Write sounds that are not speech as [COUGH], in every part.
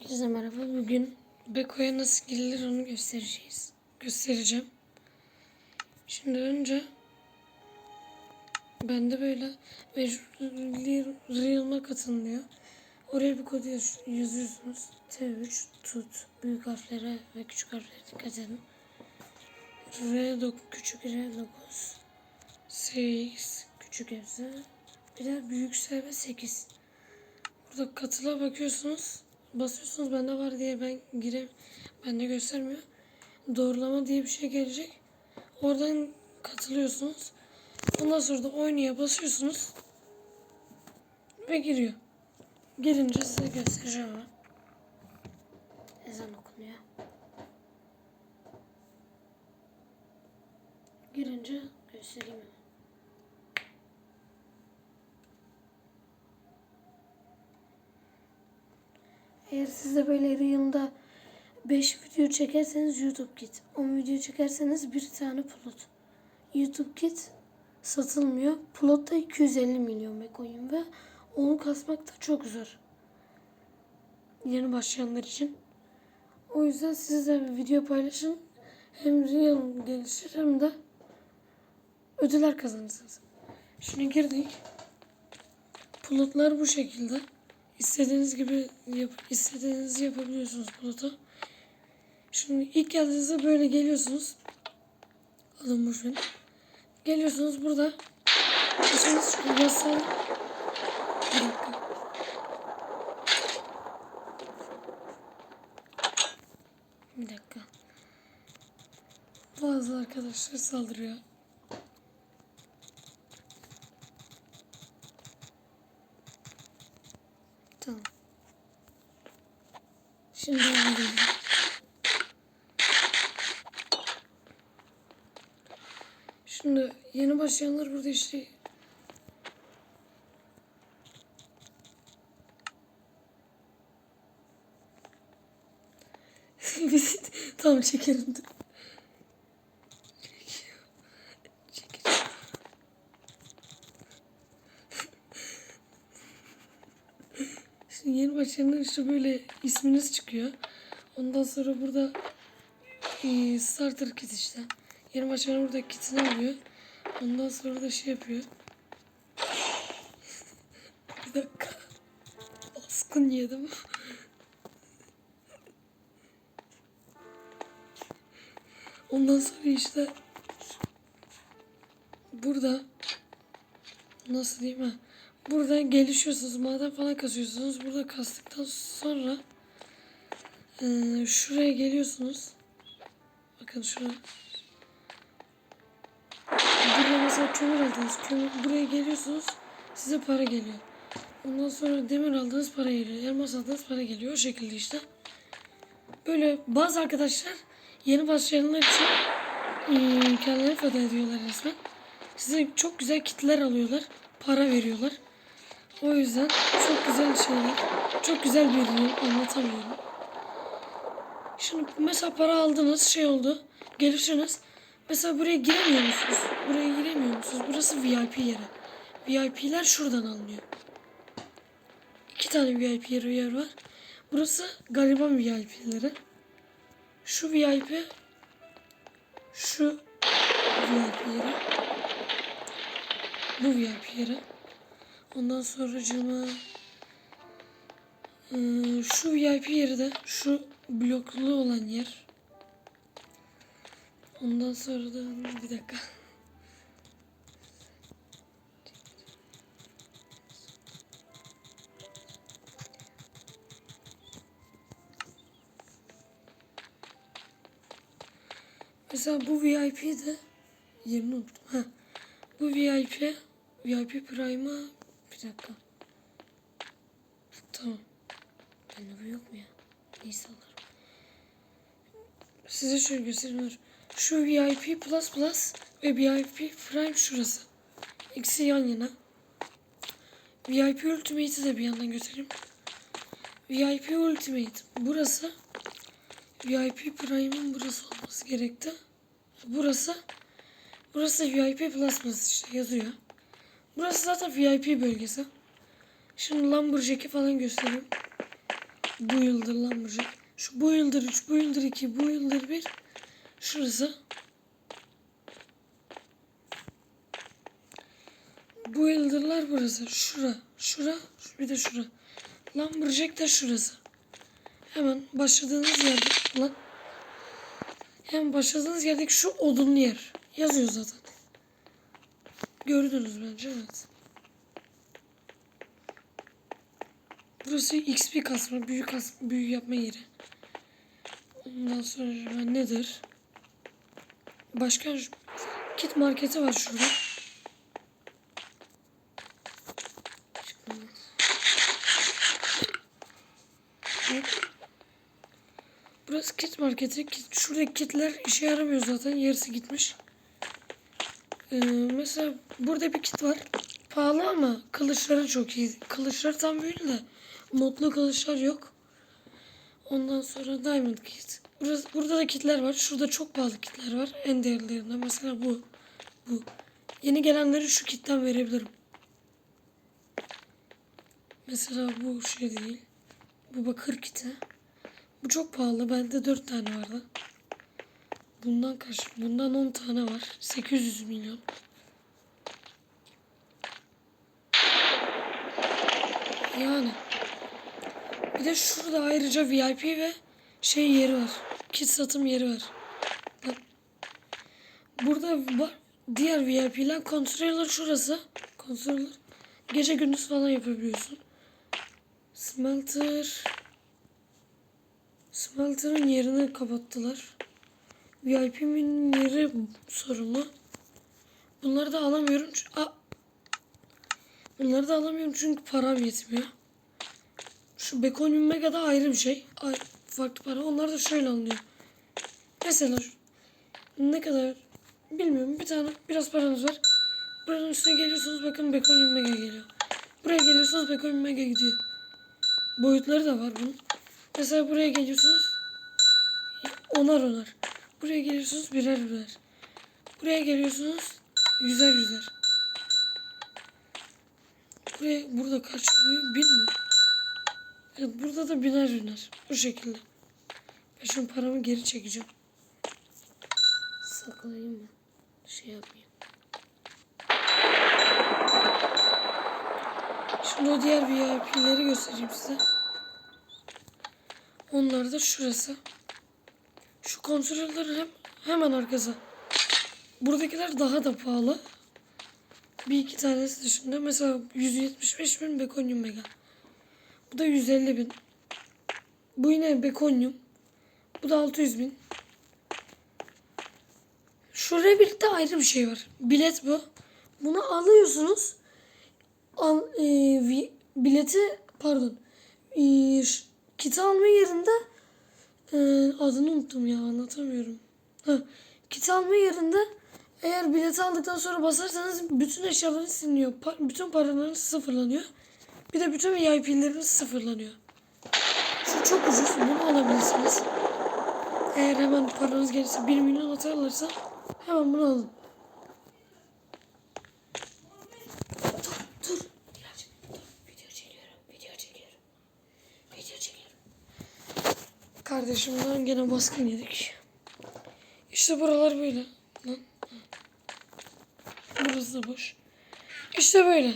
Herkese merhaba. Bugün Beko'ya nasıl girilir onu göstereceğiz. Göstereceğim. Şimdi önce bende böyle Real'ma katın diyor. Oraya bir kod yaz- yazıyorsunuz. T3 tut. Büyük harflere ve küçük harflere dikkat edin. R9 küçük R9 SX küçük hepsi. Bir de büyük ve 8. Burada katıla bakıyorsunuz. Basıyorsunuz bende var diye ben girem bende göstermiyor. Doğrulama diye bir şey gelecek. Oradan katılıyorsunuz. Ondan sonra da oynaya basıyorsunuz. Ve giriyor. Girince size göstereceğim ben. Ezan okunuyor. Girince göstereyim. Eğer siz de böyle yılda 5 video çekerseniz YouTube Kit. 10 video çekerseniz bir tane plot. YouTube Kit satılmıyor. Plot da 250 milyon bir coin ve onu kasmak da çok zor. Yeni başlayanlar için. O yüzden siz de bir video paylaşın. Hem Real gelişir hem de ödüller kazanırsınız. Şimdi girdik. Plotlar bu şekilde. İstediğiniz gibi yap, istediğinizi yapabiliyorsunuz bulutta. Şimdi ilk geldiğinizde böyle geliyorsunuz. Alın boşun. Geliyorsunuz burada. İçiniz çıkıyor. Yasal. Bir dakika. Bir dakika. Bazı arkadaşlar saldırıyor. Tamam. Şimdi yeni başlayanlar burada işte [LAUGHS] Biz tamam çekelim. [LAUGHS] Şimdi yeni başlayanlar işte böyle isminiz çıkıyor. Ondan sonra burada e, starter kit işte. Yeni başlayan burada kitini alıyor. Ondan sonra da şey yapıyor. [LAUGHS] Bir dakika. Askın yedim. Ondan sonra işte burada nasıl diyeyim ha? Burada gelişiyorsunuz. Maden falan kasıyorsunuz. Burada kastıktan sonra eee, şuraya geliyorsunuz. Bakın şuraya. Burada mesela kömür aldınız. Kömür, buraya geliyorsunuz. Size para geliyor. Ondan sonra demir aldınız para geliyor. Elmas aldınız para geliyor. O şekilde işte. Böyle bazı arkadaşlar yeni başlayanlar için eee kendilerini feda ediyorlar resmen. Size çok güzel kitler alıyorlar. Para veriyorlar. O yüzden çok güzel şeyler. Çok güzel bir yıl anlatamıyorum. Şimdi mesela para aldınız şey oldu. Gelirsiniz. Mesela buraya giremiyor musunuz? Buraya giremiyor musunuz? Burası VIP yeri. VIP'ler şuradan alınıyor. İki tane VIP yeri yer var. Burası gariban VIP'leri. Şu VIP şu VIP yeri. Bu VIP yeri. Ondan sonra cama şu VIP yeri de şu bloklu olan yer. Ondan sonra da bir dakika. Mesela bu VIP de yerini unuttum. Ha. Bu VIP VIP Prime'a bir dakika. Tamam. Bende bu yok mu ya? Neyse alırım. Size şöyle göstereyim. Şu VIP Plus Plus ve VIP Prime şurası. İkisi yan yana. VIP Ultimate'i de bir yandan göstereyim. VIP Ultimate burası. VIP Prime'ın burası olması gerekti. Burası. Burası VIP Plus Plus işte yazıyor. Burası zaten VIP bölgesi. Şimdi Lamborghini falan göstereyim. Bu yıldır Lumberjack. Şu bu yıldır 3, bu yıldır 2, bu yıldır 1. Şurası. Bu yıldırlar burası. Şura. Şura. Bir de şura. Lumberjack de şurası. Hemen başladığınız yerde lan. Hemen başladığınız yerdeki şu odunlu yer. Yazıyor zaten. Gördünüz bence evet. Burası XP kasma, büyük kasma, büyü yapma yeri. Ondan sonra nedir? Başka kit marketi var şurada. Burası kit marketi. Kit, şuradaki kitler işe yaramıyor zaten. Yarısı gitmiş. Ee, mesela burada bir kit var. Pahalı ama kılıçları çok iyi. Kılıçları tam böyle de modlu kılıçlar yok. Ondan sonra Diamond Kit. Burası, burada da kitler var. Şurada çok pahalı kitler var. En değerlilerinden. Mesela bu. Bu. Yeni gelenleri şu kitten verebilirim. Mesela bu şey değil. Bu bakır kiti. Bu çok pahalı. Bende 4 tane vardı. Bundan kaç? Bundan 10 tane var. 800 milyon. Yani. Bir de şurada ayrıca VIP ve şey yeri var. Kit satım yeri var. Burada var. Diğer VIP'ler controller şurası. Controller. Gece gündüz falan yapabiliyorsun. Smelter. Smelter'ın yerini kapattılar. VIP'min yeri sorunlu. Bunları da alamıyorum. Aa! Bunları da alamıyorum çünkü param yetmiyor. Şu Bekonyum Mega'da ayrı bir şey. Ay, farklı para. Onlar da şöyle alınıyor. Mesela şu- ne kadar bilmiyorum. Bir tane biraz paranız var. Buranın üstüne geliyorsunuz bakın Bekonyum Mega geliyor. Buraya geliyorsunuz Bekonyum Mega gidiyor. Boyutları da var bunun. Mesela buraya geliyorsunuz onar onar. Buraya geliyorsunuz birer birer. Buraya geliyorsunuz yüzer yüzer. Buraya burada kaç oluyor? Bin? Evet burada da biner biner. Bu şekilde. Ben şimdi paramı geri çekeceğim. Saklayayım mı? Şey yapmayayım. Şimdi o diğer VIP'leri göstereyim size. Onlar da şurası. Şu kontrollerin hem, hemen arkası. Buradakiler daha da pahalı. Bir iki tanesi dışında. Mesela 175 bin Bekonyum Mega. Bu da 150 bin. Bu yine Bekonyum. Bu da 600 bin. Şu Rebirth'te ayrı bir şey var. Bilet bu. Bunu alıyorsunuz. Al, e, vi- bileti pardon. E, kiti alma yerinde e, adını unuttum ya anlatamıyorum. Ha, kiti alma yerinde eğer bileti aldıktan sonra basarsanız bütün eşyalarınız siliniyor. Pa- bütün paralarınız sıfırlanıyor. Bir de bütün VIP'leriniz sıfırlanıyor. Şu çok ucuz. Bunu alabilirsiniz. Eğer hemen paranız gelirse 1 milyon atarlarsa hemen bunu alın. Kardeşimden gene baskın yedik. İşte buralar böyle. Burası da boş. İşte böyle.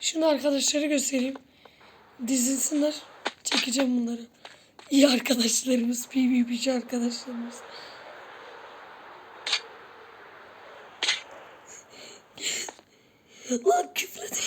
Şimdi arkadaşları göstereyim. Dizilsinler. Çekeceğim bunları. İyi arkadaşlarımız. PvP'ci arkadaşlarımız. Lan küfredi.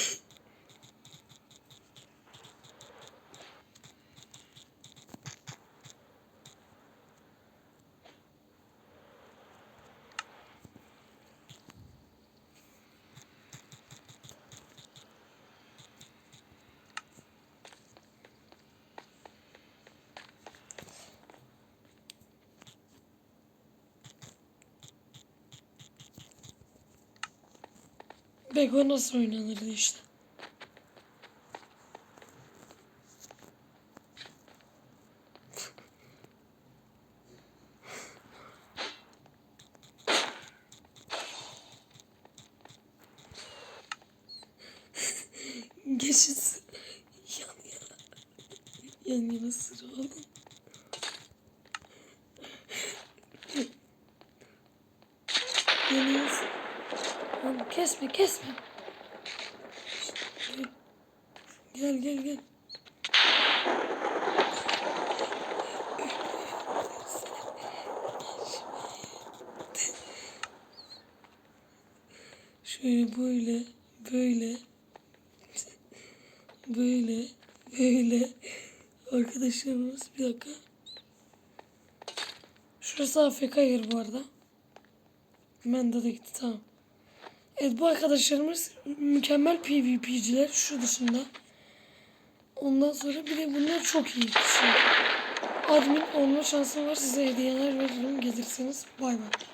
Beko nasıl oynanırdı işte. Geçin. Yan yana. yan yana sıra alın. Yan yana sıra. Oğlum kesme kesme. Gel gel gel. Şöyle böyle, böyle, böyle, böyle. Arkadaşlarımız bir dakika. Şurası AFK yer bu arada. Menda da gitti tamam. Evet bu arkadaşlarımız mükemmel PvP'ciler şu dışında. Ondan sonra bir de bunlar çok iyi kişiler. Admin olma şansım var size hediyeler veririm gelirseniz. Bay bay.